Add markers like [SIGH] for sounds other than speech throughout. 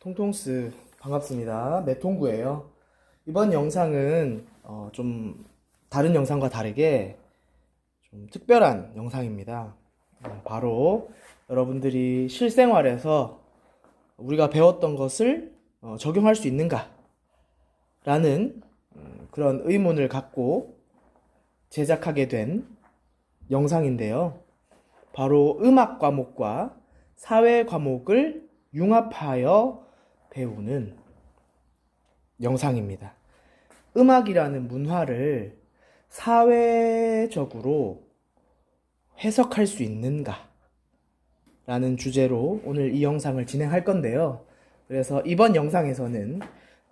통통스 반갑습니다. 메통구예요. 이번 영상은 어, 좀 다른 영상과 다르게 좀 특별한 영상입니다. 어, 바로 여러분들이 실생활에서 우리가 배웠던 것을 어, 적용할 수 있는가? 라는 음, 그런 의문을 갖고 제작하게 된 영상인데요. 바로 음악 과목과 사회 과목을 융합하여 배우는 영상입니다. 음악이라는 문화를 사회적으로 해석할 수 있는가? 라는 주제로 오늘 이 영상을 진행할 건데요. 그래서 이번 영상에서는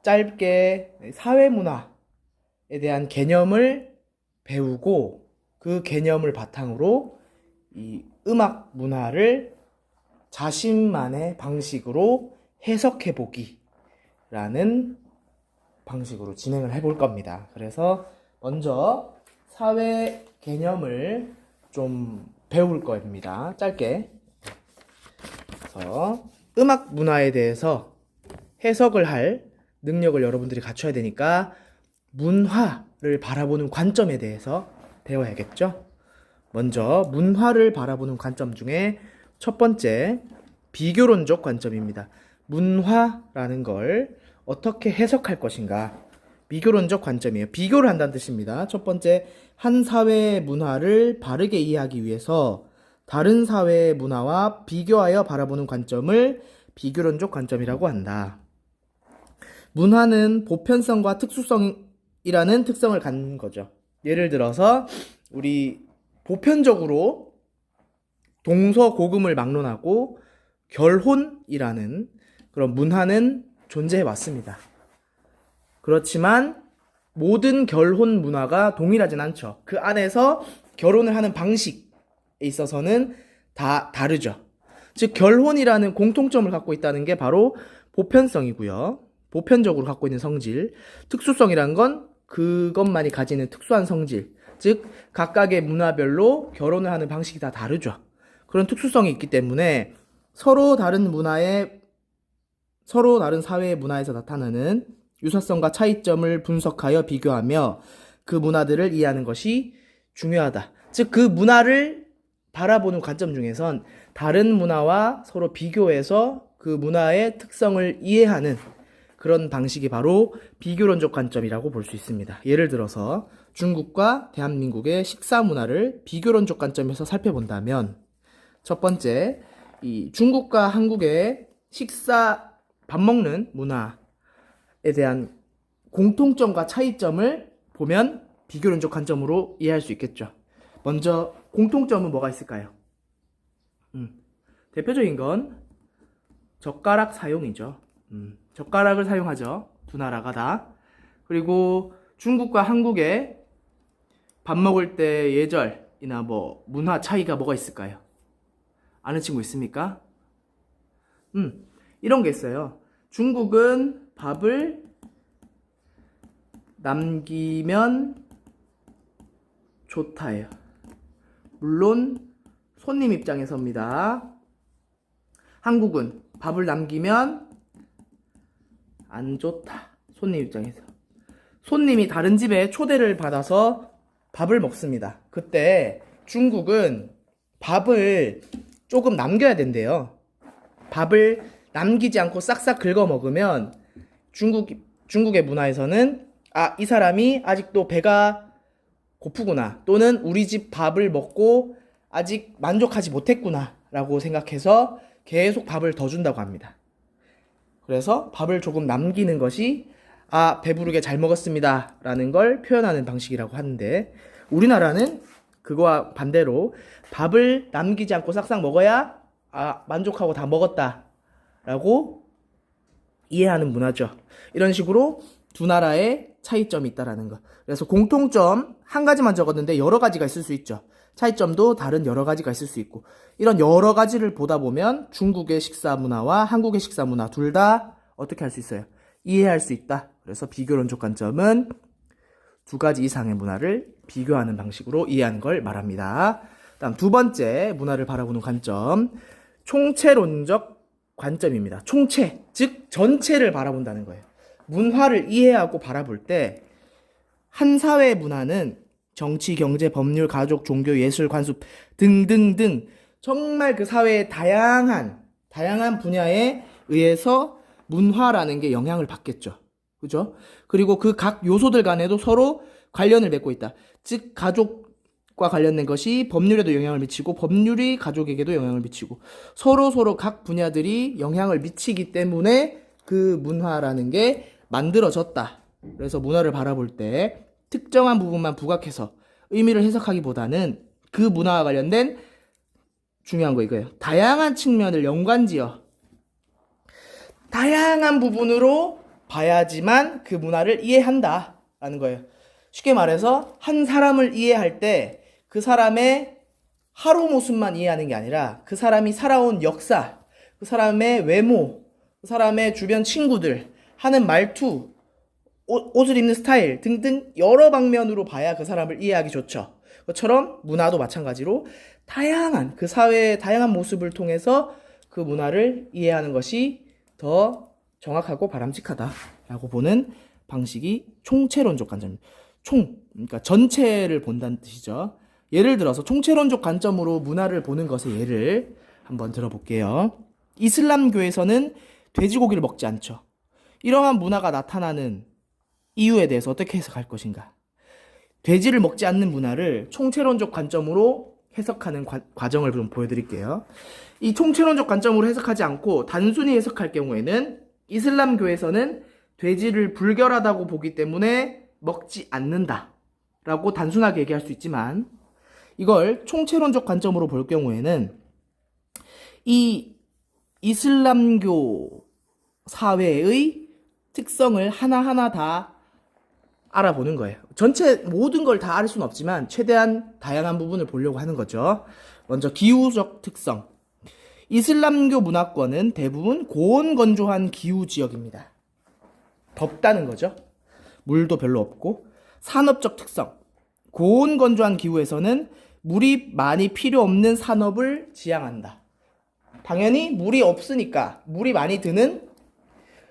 짧게 사회문화에 대한 개념을 배우고 그 개념을 바탕으로 이 음악 문화를 자신만의 방식으로 해석해 보기 라는 방식으로 진행을 해볼 겁니다. 그래서 먼저 사회 개념을 좀 배울 겁니다. 짧게. 그래서 음악 문화에 대해서 해석을 할 능력을 여러분들이 갖춰야 되니까 문화를 바라보는 관점에 대해서 배워야겠죠? 먼저 문화를 바라보는 관점 중에 첫 번째 비교론적 관점입니다. 문화라는 걸 어떻게 해석할 것인가? 비교론적 관점이에요. 비교를 한다는 뜻입니다. 첫 번째, 한 사회의 문화를 바르게 이해하기 위해서 다른 사회의 문화와 비교하여 바라보는 관점을 비교론적 관점이라고 한다. 문화는 보편성과 특수성이라는 특성을 갖는 거죠. 예를 들어서 우리 보편적으로 동서고금을 막론하고 결혼이라는 그런 문화는 존재해 왔습니다. 그렇지만 모든 결혼 문화가 동일하진 않죠. 그 안에서 결혼을 하는 방식에 있어서는 다 다르죠. 즉 결혼이라는 공통점을 갖고 있다는 게 바로 보편성이고요. 보편적으로 갖고 있는 성질, 특수성이란 건 그것만이 가지는 특수한 성질, 즉 각각의 문화별로 결혼을 하는 방식이 다 다르죠. 그런 특수성이 있기 때문에 서로 다른 문화의 서로 다른 사회의 문화에서 나타나는 유사성과 차이점을 분석하여 비교하며 그 문화들을 이해하는 것이 중요하다. 즉 그 문화를 바라보는 관점 중에선 다른 문화와 서로 비교해서 그 문화의 특성을 이해하는 그런 방식이 바로 비교론적 관점이라고 볼 수 있습니다. 예를 들어서 중국과 대한민국의 식사 문화를 비교론적 관점에서 살펴본다면 첫 번째, 이 중국과 한국의 식사 밥 먹는 문화에 대한 공통점과 차이점을 보면 비교론적 관점으로 이해할 수 있겠죠. 먼저 공통점은 뭐가 있을까요? 음, 대표적인 건 젓가락 사용이죠. 음, 젓가락을 사용하죠. 두 나라가 다. 그리고 중국과 한국의 밥 먹을 때 예절이나 뭐 문화 차이가 뭐가 있을까요? 아는 친구 있습니까? 음, 이런 게 있어요. 중국은 밥을 남기면 좋다예요. 물론 손님 입장에서입니다. 한국은 밥을 남기면 안 좋다. 손님 입장에서. 손님이 다른 집에 초대를 받아서 밥을 먹습니다. 그때 중국은 밥을 조금 남겨야 된대요. 밥을 남기지 않고 싹싹 긁어 먹으면 중국 중국의 문화에서는 아, 이 사람이 아직도 배가 고프구나. 또는 우리 집 밥을 먹고 아직 만족하지 못했구나 라고 생각해서 계속 밥을 더 준다고 합니다. 그래서 밥을 조금 남기는 것이 아, 배부르게 잘 먹었습니다 라는 걸 표현하는 방식이라고 하는데 우리나라는 그거와 반대로 밥을 남기지 않고 싹싹 먹어야 아, 만족하고 다 먹었다 라고 이해하는 문화죠. 이런 식으로 두 나라의 차이점이 있다라는 거. 그래서 공통점 한 가지만 적었는데 여러 가지가 있을 수 있죠. 차이점도 다른 여러 가지가 있을 수 있고 이런 여러 가지를 보다 보면 중국의 식사 문화와 한국의 식사 문화 둘 다 어떻게 할 수 있어요? 이해할 수 있다. 그래서 비교론적 관점은 두 가지 이상의 문화를 비교하는 방식으로 이해하는 걸 말합니다. 다음 두 번째 문화를 바라보는 관점 총체론적 관점입니다. 총체, 즉 전체를 바라본다는 거예요. 문화를 이해하고 바라볼 때 한 사회의 문화는 정치, 경제, 법률, 가족, 종교, 예술, 관습 등등등 정말 그 사회의 다양한 다양한 분야에 의해서 문화라는 게 영향을 받겠죠. 그죠? 그리고 그 각 요소들 간에도 서로 관련을 맺고 있다. 즉 가족 과 관련된 것이 법률에도 영향을 미치고 법률이 가족에게도 영향을 미치고 서로 서로 각 분야들이 영향을 미치기 때문에 그 문화라는 게 만들어졌다. 그래서 문화를 바라볼 때 특정한 부분만 부각해서 의미를 해석하기보다는 그 문화와 관련된 중요한 거 이거예요. 다양한 측면을 연관지어 다양한 부분으로 봐야지만 그 문화를 이해한다라는 거예요. 쉽게 말해서 한 사람을 이해할 때 그 사람의 하루 모습만 이해하는 게 아니라 그 사람이 살아온 역사, 그 사람의 외모, 그 사람의 주변 친구들 하는 말투, 옷, 옷을 입는 스타일 등등 여러 방면으로 봐야 그 사람을 이해하기 좋죠. 그처럼 문화도 마찬가지로 다양한 그 사회의 다양한 모습을 통해서 그 문화를 이해하는 것이 더 정확하고 바람직하다라고 보는 방식이 총체론적 관점입니다. 총, 그러니까 전체를 본다는 뜻이죠. 예를 들어서 총체론적 관점으로 문화를 보는 것의 예를 한번 들어볼게요. 이슬람교에서는 돼지고기를 먹지 않죠. 이러한 문화가 나타나는 이유에 대해서 어떻게 해석할 것인가? 돼지를 먹지 않는 문화를 총체론적 관점으로 해석하는 과, 과정을 좀 보여드릴게요. 이 총체론적 관점으로 해석하지 않고 단순히 해석할 경우에는 이슬람교에서는 돼지를 불결하다고 보기 때문에 먹지 않는다. 라고 단순하게 얘기할 수 있지만 이걸 총체론적 관점으로 볼 경우에는 이 이슬람교 사회의 특성을 하나하나 다 알아보는 거예요. 전체 모든 걸 다 알 수는 없지만 최대한 다양한 부분을 보려고 하는 거죠. 먼저 기후적 특성. 이슬람교 문화권은 대부분 고온 건조한 기후 지역입니다. 덥다는 거죠. 물도 별로 없고 산업적 특성. 고온 건조한 기후에서는 물이 많이 필요 없는 산업을 지향한다. 당연히 물이 없으니까 물이 많이 드는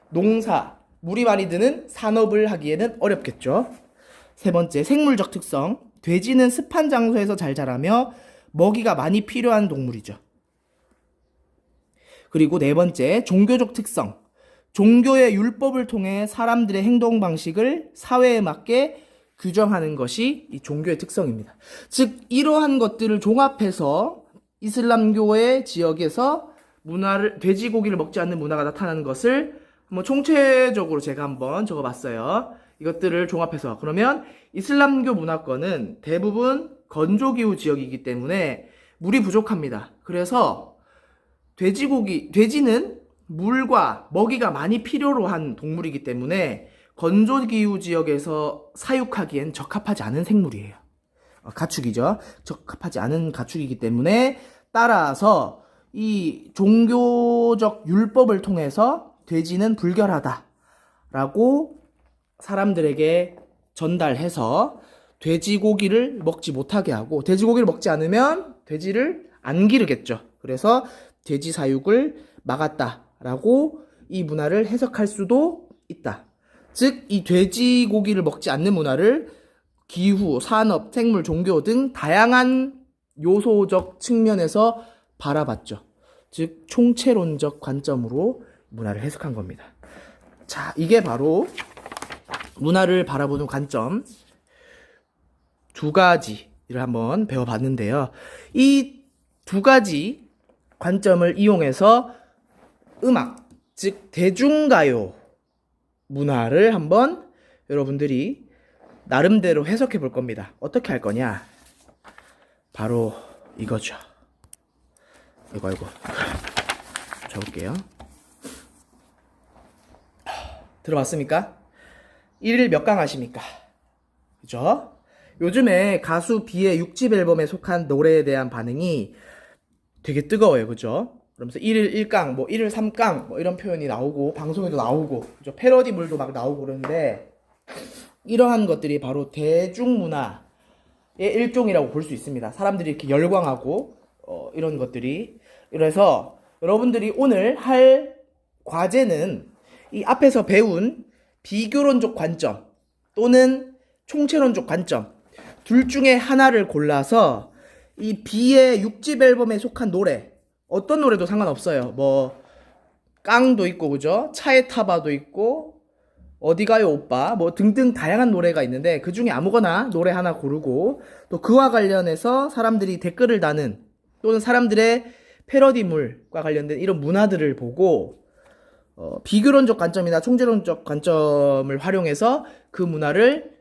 농사, 물이 많이 드는 산업을 하기에는 어렵겠죠. 세 번째, 생물적 특성. 돼지는 습한 장소에서 잘 자라며 먹이가 많이 필요한 동물이죠. 그리고 네 번째, 종교적 특성. 종교의 율법을 통해 사람들의 행동 방식을 사회에 맞게 규정하는 것이 이 종교의 특성입니다. 즉, 이러한 것들을 종합해서 이슬람교의 지역에서 문화를, 돼지고기를 먹지 않는 문화가 나타나는 것을 뭐 총체적으로 제가 한번 적어봤어요. 이것들을 종합해서. 그러면 이슬람교 문화권은 대부분 건조기후 지역이기 때문에 물이 부족합니다. 그래서 돼지고기, 돼지는 물과 먹이가 많이 필요로 한 동물이기 때문에 건조기후 지역에서 사육하기엔 적합하지 않은 생물이에요. 어, 가축이죠. 적합하지 않은 가축이기 때문에 따라서 이 종교적 율법을 통해서 돼지는 불결하다라고 사람들에게 전달해서 돼지고기를 먹지 못하게 하고 돼지고기를 먹지 않으면 돼지를 안 기르겠죠. 그래서 돼지 사육을 막았다라고 이 문화를 해석할 수도 있다. 즉, 이 돼지고기를 먹지 않는 문화를 기후, 산업, 생물, 종교 등 다양한 요소적 측면에서 바라봤죠. 즉, 총체론적 관점으로 문화를 해석한 겁니다. 자, 이게 바로 문화를 바라보는 관점 두 가지를 한번 배워봤는데요. 이 두 가지 관점을 이용해서 음악, 즉 대중가요 문화를 한번 여러분들이 나름대로 해석해 볼 겁니다. 어떻게 할 거냐? 바로 이거죠. 이거 이거 [LAUGHS] 적을게요. 들어봤습니까? 1일 몇 강 하십니까? 그죠? 요즘에 가수 비의 6집 앨범에 속한 노래에 대한 반응이 되게 뜨거워요. 그죠? 그러면서 1일 1강, 뭐 1일 3강, 뭐 이런 표현이 나오고, 방송에도 나오고, 그죠? 패러디물도 막 나오고 그러는데, 이러한 것들이 바로 대중문화의 일종이라고 볼 수 있습니다. 사람들이 이렇게 열광하고, 어, 이런 것들이. 그래서 여러분들이 오늘 할 과제는 이 앞에서 배운 비교론적 관점 또는 총체론적 관점 둘 중에 하나를 골라서 이 B의 6집 앨범에 속한 노래 어떤 노래도 상관없어요. 뭐 깡도 있고 그죠? 차에 타봐도 있고 어디 가요 오빠 뭐 등등 다양한 노래가 있는데 그 중에 아무거나 노래 하나 고르고 또 그와 관련해서 사람들이 댓글을 다는 또는 사람들의 패러디물과 관련된 이런 문화들을 보고 어, 비교론적 관점이나 총재론적 관점을 활용해서 그 문화를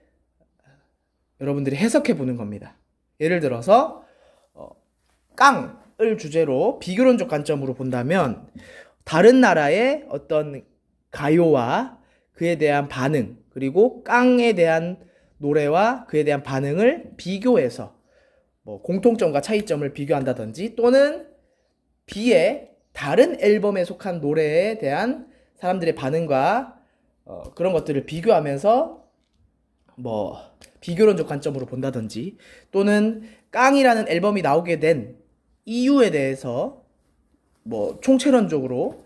여러분들이 해석해 보는 겁니다. 예를 들어서 어, 깡 을 주제로 비교론적 관점으로 본다면 다른 나라의 어떤 가요와 그에 대한 반응 그리고 깡에 대한 노래와 그에 대한 반응을 비교해서 뭐 공통점과 차이점을 비교한다든지 또는 B의 다른 앨범에 속한 노래에 대한 사람들의 반응과 어, 그런 것들을 비교하면서 뭐 비교론적 관점으로 본다든지 또는 깡이라는 앨범이 나오게 된 이유에 대해서 뭐 총체론적으로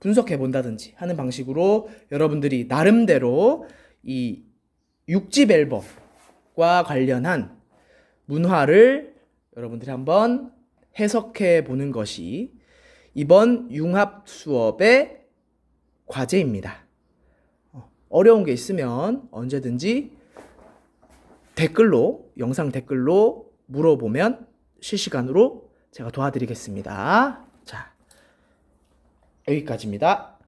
분석해 본다든지 하는 방식으로 여러분들이 나름대로 이 6집 앨범과 관련한 문화를 여러분들이 한번 해석해 보는 것이 이번 융합 수업의 과제입니다. 어, 어려운 게 있으면 언제든지 댓글로, 영상 댓글로 물어보면 실시간으로 제가 도와드리겠습니다. 자, 여기까지입니다.